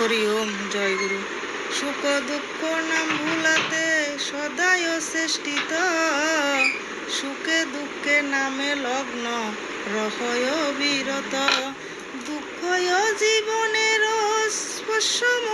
হরি ওম জয় গুরু। সুখ দুঃখ নাম ভুলাতে সদায় শ্রেষ্ঠিত। সুখে দুঃখে নামে লগ্ন, রহয় বিরত। দুঃখয় জীবনের স্পর্শমণি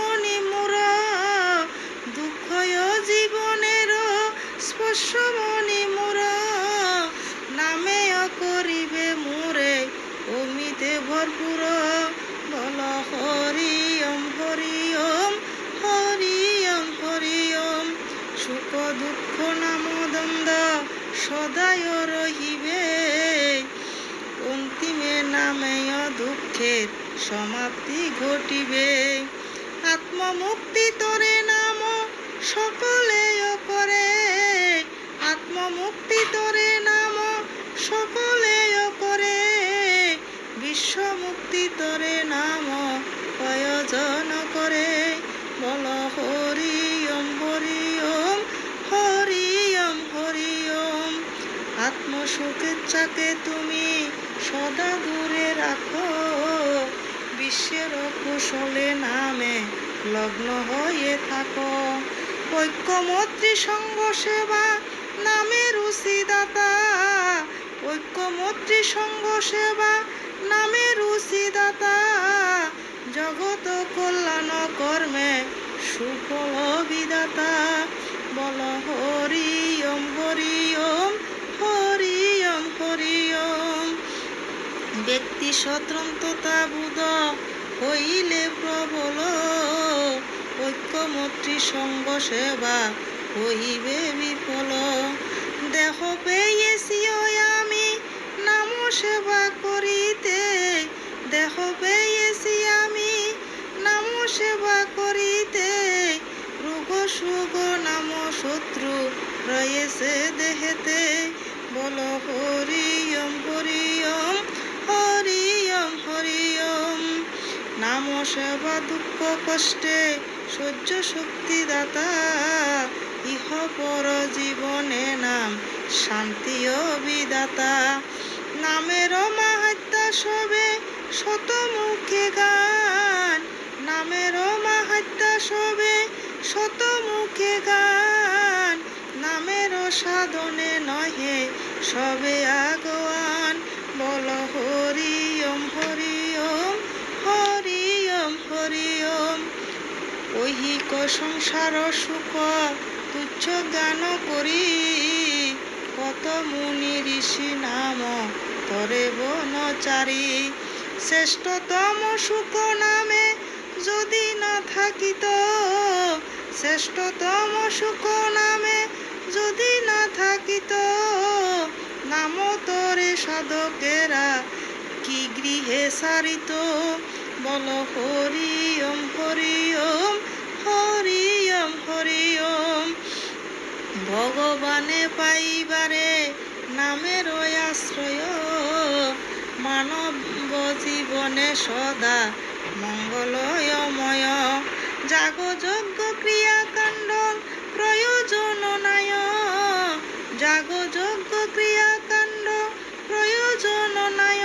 সমাপ্তি ঘটিবে। আত্মমুক্তি তোরে নাম সকলে করে আত্মমুক্তি তোরে নাম সকলে করে বিশ্বমুক্তি তোরে নাম প্রয়োজন করে। বল, হরি ওম হরি ওম হরি ওম হরি ওম। আত্মসুখেচ্ছাকে তুমি সদা দূরে রাখো। বিশ্বের কুশলে নামে লগ্ন হয়ে থাকো। ঐক্যমত্রী সঙ্গ সেবা নামে রুচিদাতা। ঐক্যমত্রী সঙ্গ সেবা নামে রুচিদাতা। জগত কল্যাণ কর্মে সুফল বিদাতা বল হরি ওম হরি ওম হরি ওম হরি ওম। স্বতন্ত্রতা বুধ হইলে প্রবল ঐক্যমত্রী সঙ্গ সেবা হইবে বিফল। দেহ পেয়েছি আমি নাম সেবা করিতে। দেহ পেয়েছি আমি নাম সেবা করিতে। রোগ সুগ নাম শত্রু রয়েছে দেহেতে। বল হরি ওম হরি নাম সেবা দুঃখ, কষ্টে সহ্য শক্তি দাতা ইহ পর জীবনে নাম শান্তি বিদাতা নামের মাহাত্যা সবে শত মুখে গান। নামের মাহাত্যা সবে শত মুখে গান। নামের সাধনে নহে সবে আগোয়ান ঐহিক সংসার সুখ তুচ্ছ জ্ঞান করি। কত মুনি ঋষি নাম তরে বনচারী শ্রেষ্ঠতম সুখ নামে যদি না থাকিত, শ্রেষ্ঠতম সুখ নামে যদি না থাকিত, নাম তরে সাধকেরা কি গৃহে সারিত? বল হরি ওম হরি ওম হরি ওম ভগবানে পাইবারে নামের আশ্রয়। মানব জীবনে সদা মঙ্গলময়। জাগ যজ্ঞ ক্রিয়াকাণ্ড, প্রয়োজন নাই। জাগ যজ্ঞ ক্রিয়াকাণ্ড, প্রয়োজন নাই।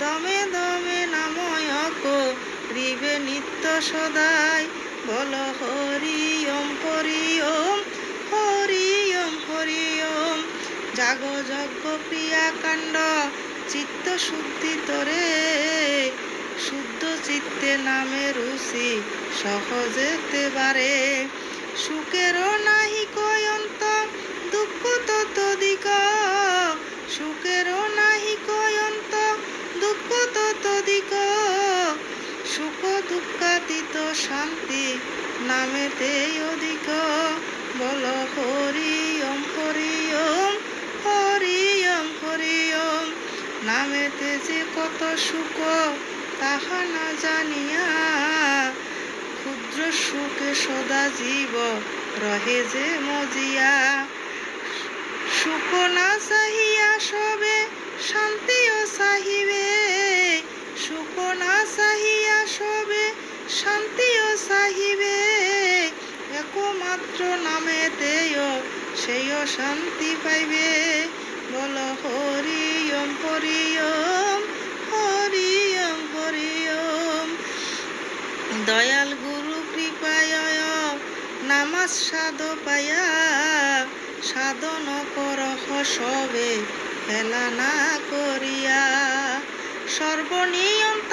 দমে দমে নাময় করিবে নিত্য সদাই। বল হরি ওম হরি ওম হরি ওম হরি ওম জাগ যজ্ঞ প্রিয়া কাণ্ড, চিত্ত শুদ্ধি তরে। শুদ্ধ চিত্তে নামে রুচি সহজেতে বারে। সুখেরও নাহি কয়ন্ত দুঃখাতীত শান্তি নামেতে অধিক। বল হরি ওম হরি ওম হরি ওম হরি ওম নামেতে যে কত সুখ, তাহা না জানিয়া ক্ষুদ্র সুখে সদা জীব রহে যে মজিয়া। সুখ না চাহিয়া সবে শান্তিও চাহিবে, সুখ না চাহিয়া সবে শান্তিও চাহিবে, একমাত্র নামেতেও সেইও শান্তি পাইবে। বল হরি ওম হরি ওম হরি ওম হরি ওম দয়াল গুরু কৃপায় নামাজ সাধ পায়া, সাধন করহ সবে হেলা না করিয়া। সর্বনিয়ন্তায়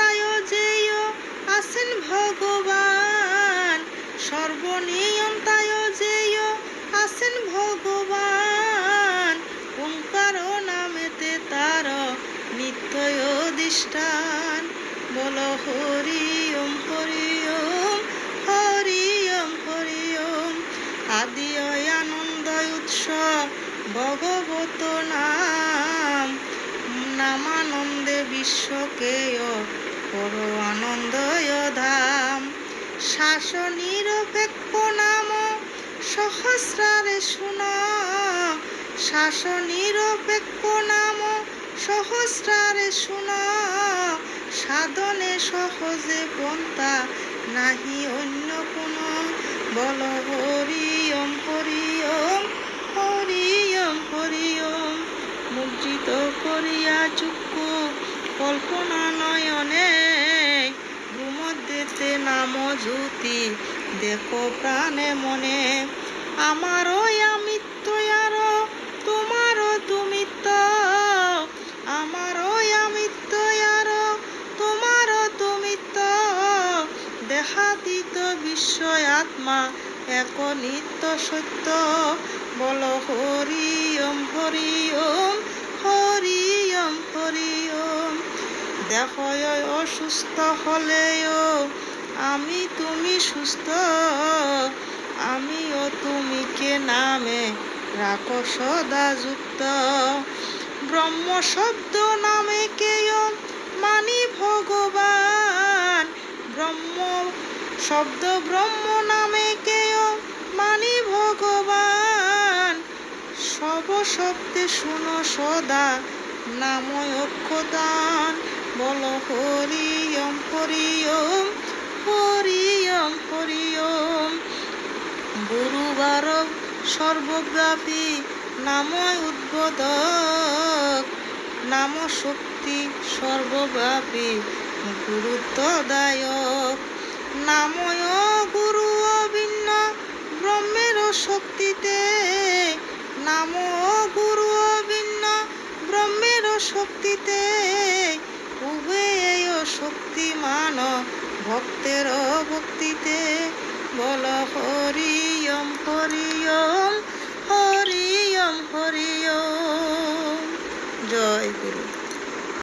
সর্বনিয়ন্তায় যেয় আছেন ভগবান। ওঙ্কার নামেতে তার নিত্যয় অধিষ্ঠান বল হরি ওম হরি ওম হরি ওম হরি ওম আদি আনন্দ উৎস ভগবত নাম। নামানন্দে বিশ্বকে পর আনন্দয় ধাম। শাসনিরপেক্ষ সহস্রারে শুন, শাসনিরপেক্ষ নাম সহস্রারে শুন, সাধনে সহজে পন্থা নাহি অন্য কোনো, বল হরি ওম হরি ওম হরি মুদ্রিত করিয়া চুক্কু, কল্পনা নয়নে, ভূমধ্যেতে নাম জ্যোতি, দেখো প্রাণে মনে। আমারও আমিত্ব আর তোমারও তুমিত্ব আমারও আমিত্ব আর তোমারও তুমিত্ব দেহাতীত বিশ্ব আত্মা এক নিত্য সত্য। বল হরি ওম হরি ওম হরি ওম হরি ওম দেহ অসুস্থ হলেও আমি তুমি সুস্থ। আমিও তুমিকে নামে? রাখো সদা যুক্ত। ব্রহ্ম শব্দ নামে কেয় মানি ভগবান। ব্রহ্ম শব্দ ব্রহ্ম নামে কেয় মানি ভগবান। সব শব্দে শুনো সদা নাময় অক্ষদান। বল হরি ওম। গুরুবার সর্বব্যাপী নাময় উদ্বোধক। নাম শক্তি সর্বব্যাপী, গুরুত্বদায়ক। নাময় গুরু অভিন্ন, ব্রহ্মের শক্তিতে। নাম গুরু অভিন্ন, ব্রহ্মের শক্তিতে। উভয় শক্তিমান, ভক্তের ভক্তিতে। বল হরিয়ম হরিয়ম হরিয়ম হরিয়ম। জয় গুরু।